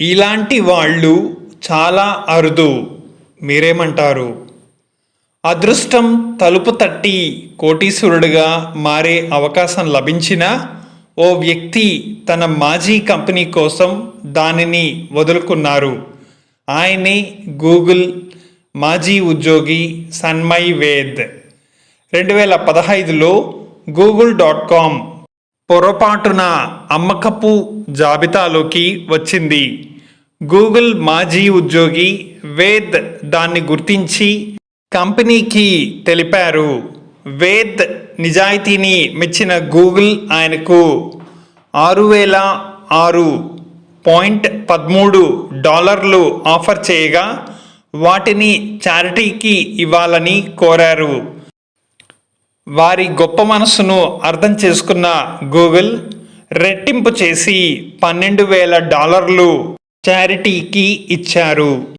ఇలాంటి వాళ్ళు చాలా అరుదు. మీరేమంటారు? అదృష్టం తలుపు తట్టి కోటీశ్వరుడిగా మారే అవకాశం లభించినా ఓ వ్యక్తి తన మాజీ కంపెనీ కోసం దానిని వదులుకున్నారు. ఆయనే గూగుల్ మాజీ ఉద్యోగి సన్మయ్ వేద్. రెండు వేల పదహైదులో గూగుల్ డాట్ కామ్ పొరపాటున అమ్మకపు జాబితాలోకి వచ్చింది. గూగుల్ మాజీ ఉద్యోగి వేద్ దాన్ని గుర్తించి కంపెనీకి తెలిపారు. వేద్ నిజాయితీని మెచ్చిన గూగుల్ ఆయనకు ఆరు వేల ఆరు పాయింట్ పదమూడు డాలర్లు ఆఫర్ చేయగా వాటిని చారిటీకి ఇవ్వాలని కోరారు. వారి గొప్ప మనస్సును అర్థం చేసుకున్న గూగుల్ రెట్టింపు చేసి పన్నెండు వేల డాలర్లు చారిటీకి ఇచ్చారు.